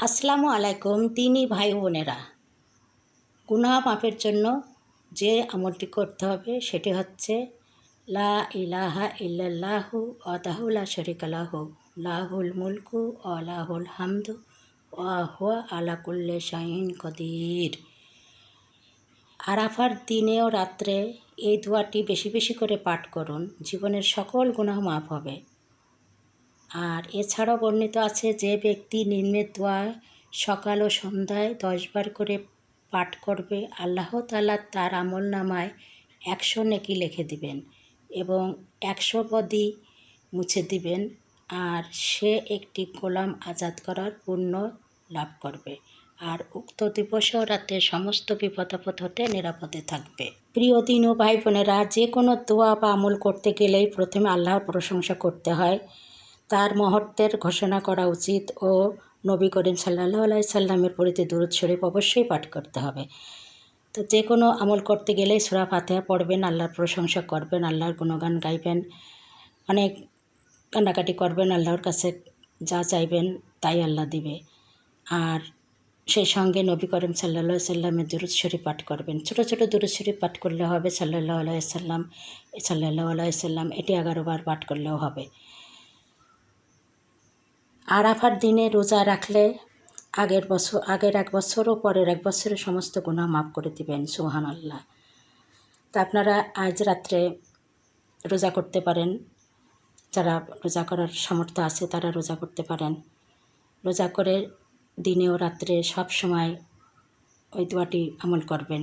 আসসালামু আলাইকুম তিনি ভাই বোনেরা। গুনাহ মাপের জন্য যে আমলটি করতে হবে সেটি হচ্ছে, লা ইলাহা ইল্লাল্লাহু আদাহুলা শরিকালাহু লাহুল মুলকু ও লাহুল হামদু ওয়া হুয়া আলা শাহিন কদির। আরাফার দিনে ও রাত্রে এই দোয়াটি বেশি বেশি করে পাঠ করুন, জীবনের সকল গুনাহ মাফ হবে। আর এছাড়াও বর্ণিত আছে যে ব্যক্তি নিম্নের দোয়া সকাল ও সন্ধ্যায় দশবার করে পাঠ করবে, আল্লাহ তালা তার আমল নামায় একশো নেকি লিখে দিবেন এবং একশো পদই মুছে দিবেন আর সে একটি গোলাম আজাদ করার পুণ্য লাভ করবে। আর উক্ত দিবসেও রাতে সমস্ত বিপদাপদ হতে নিরাপদে থাকবে। প্রিয় দিন ও ভাই বোনেরা, যে কোনো দোয়া বা আমল করতে গেলেই প্রথমে আল্লাহর প্রশংসা করতে হয়। তার মহত্বের ঘোষণা করা উচিত ও নবী করিম সাল্লাহ আলাই সাল্লামের পরিতে দূরত শরীফ অবশ্যই পাঠ করতে হবে। তো যে কোনো আমল করতে গেলেই সুরা ফাতেহা পড়বেন, আল্লাহর প্রশংসা করবেন, আল্লাহর গুণগান গাইবেন অনেক কান্নাকাটি করবেন, আল্লাহর কাছে যা চাইবেন তাই আল্লাহ দিবে। আর সেই সঙ্গে নবী করিম সাল্লা সাল্লামের দুরুদ শরীফ পাঠ করবেন। ছোটো ছোটো দুরুদ শরীফ পাঠ করলে হবে সাল্লাহ আলাই সাল্লাম সাল্লাহ আলাই সাল্লাম, এটি এগারো বার পাঠ করলেও হবে। আরাফার দিনে রোজা রাখলে আগের বছর, আগের এক বছর ও পরের এক বছরের সমস্ত গুণা মাফ করে দিবেন সুহান আল্লাহ তা আপনারা আজ রাত্রে রোজা করতে পারেন। যারা রোজা করার সামর্থ্য আছে তারা রোজা করতে পারেন। রোজা করে দিনে ও রাত্রে সব সময় ওই দোয়াটি আমল করবেন।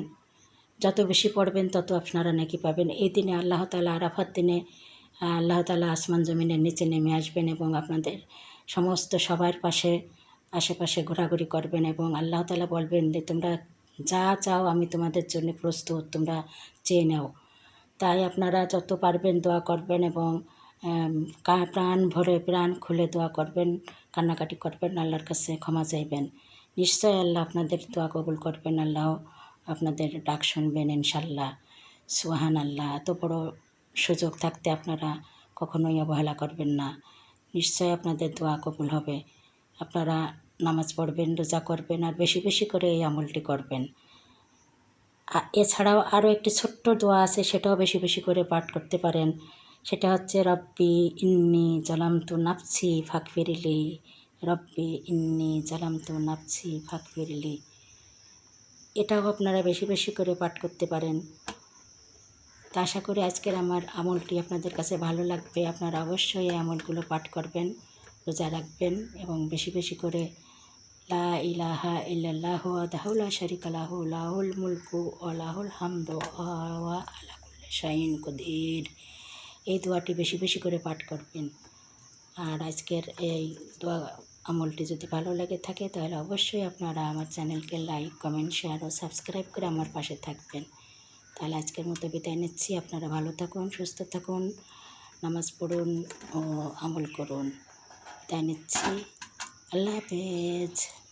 যত বেশি পড়বেন তত আপনারা নাকি পাবেন। এই দিনে আল্লাহ তালা আরাফার দিনে আল্লাহ তালা আসমান জমিনের নিচে নেমে আসবেন এবং আপনাদের সমস্ত সবার পাশে, আশেপাশে ঘোরাঘুরি করবেন এবং আল্লাহ তালা বলবেন যে, তোমরা যা চাও আমি তোমাদের জন্য প্রস্তুত, তোমরা চেয়ে নাও। তাই আপনারা যত পারবেন দোয়া করবেন এবং প্রাণ ভরে প্রাণ খুলে দোয়া করবেন, কান্নাকাটি করবেন, আল্লাহর কাছে ক্ষমা চাইবেন। নিশ্চয় আল্লাহ আপনাদের দোয়া কবুল করবেন, আল্লাহ আপনাদের ডাক শুনবেন ইনশাল্লাহ সুহান আল্লাহ এত বড় সুযোগ থাকতে আপনারা কখনোই অবহেলা করবেন না। নিশ্চয় আপনাদের দোয়া কবুল হবে। আপনারা নামাজ পড়বেন, রোজা করবেন আর বেশি বেশি করে এই আমলটি করবেন। এছাড়াও আরও একটি ছোট্ট দোয়া আছে, সেটাও বেশি বেশি করে পাঠ করতে পারেন। সেটা হচ্ছে, রব্বি ইন্নি জালামতু নাপছি ফাঁক ফিরিলি রব্বি ইন্নি জালামতু নাপছি ফাঁক ফিরিলি এটাও আপনারা বেশি বেশি করে পাঠ করতে পারেন। তা আশা করি আজকের আমার আমলটি আপনাদের কাছে ভালো লাগবে। আপনারা অবশ্যই এই আমলগুলো পাঠ করবেন, রোজা রাখবেন এবং বেশি বেশি করে লা ইলাহা ইল্লাল্লাহ দাহুল্লা শরিক আলাহ লাহুল মুলকু ও লাহুল হামদ আলা শাহিন কদির। এই দোয়াটি বেশি বেশি করে পাঠ করবেন। আর আজকের এই দোয়া আমলটি যদি ভালো লাগে থাকে, তাহলে অবশ্যই আপনারা আমার চ্যানেলকে লাইক, কমেন্ট, শেয়ার ও সাবস্ক্রাইব করে আমার পাশে থাকবেন। তাহলে আজকের মতো বিদায় নিচ্ছি। আপনারা ভালো থাকুন, সুস্থ থাকুন, নামাজ পড়ুন ও আমল করুন। বিদায় নিচ্ছি। আল্লাহ হাফেজ।